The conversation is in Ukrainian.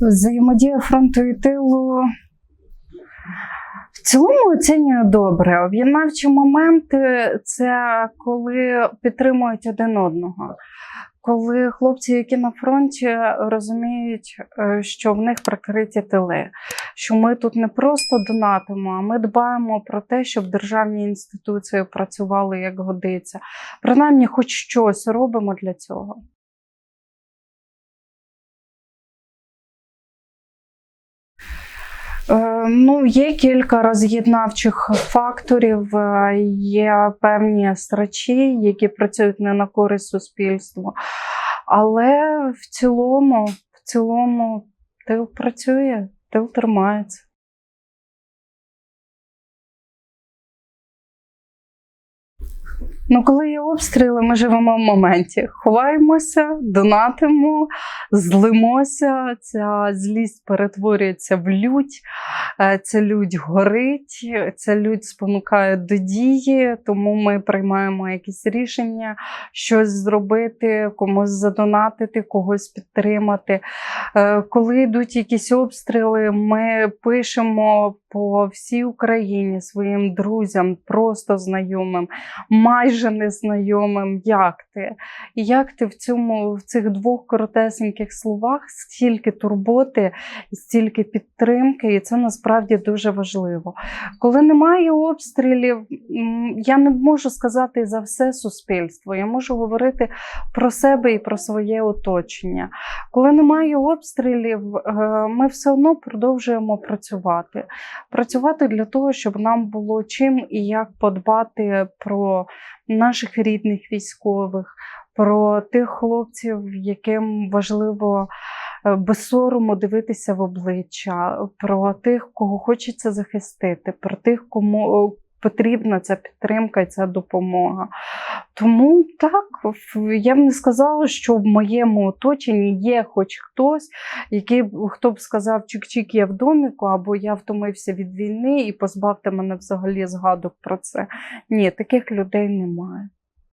Взаємодія фронту і тилу. В цілому оцінюю добре. Об'єднавчі моменти це коли підтримують один одного. Коли хлопці, які на фронті, розуміють, е, що в них прикриті тили, що ми тут не просто донатимо, а ми дбаємо про те, щоб державні інституції працювали як годиться. Принаймні, хоч щось робимо для цього. Ну, є кілька роз'єднавчих факторів, е, є певні страчі, які працюють не на користь суспільству. Але в цілому, в цілому, тил працює, тил тримається. Ну, коли є обстріли, ми живемо в моменті. Ховаємося, донатимо, злимося. Ця злість перетворюється в лють, е, ця лють горить, ця лють спонукає до дії, тому ми приймаємо якісь рішення, щось зробити, комусь задонатити, когось підтримати. Е, Коли йдуть якісь обстріли, ми пишемо по всій Україні своїм друзям, просто знайомим, майже незнайомим, як ти. І як ти в цьому в цих двох коротесеньких словах стільки турботи, стільки підтримки, і це насправді дуже важливо. Коли немає обстрілів, я не можу сказати за все суспільство. Я можу говорити про себе і про своє оточення. Коли немає обстрілів, е, ми все одно продовжуємо працювати. Працювати для того, щоб нам було чим і як подбати про наших рідних військових, про тих хлопців, яким важливо е, без сорому дивитися в обличчя, про тих, кого хочеться захистити, про тих, кому е, потрібна ця підтримка і ця допомога. Тому так, я б не сказала, що в моєму оточенні є хоч хтось, який хто б сказав чик-чик, я в доміку, або я втомився від війни і позбавте мене взагалі згадок про це. Ні, таких людей немає.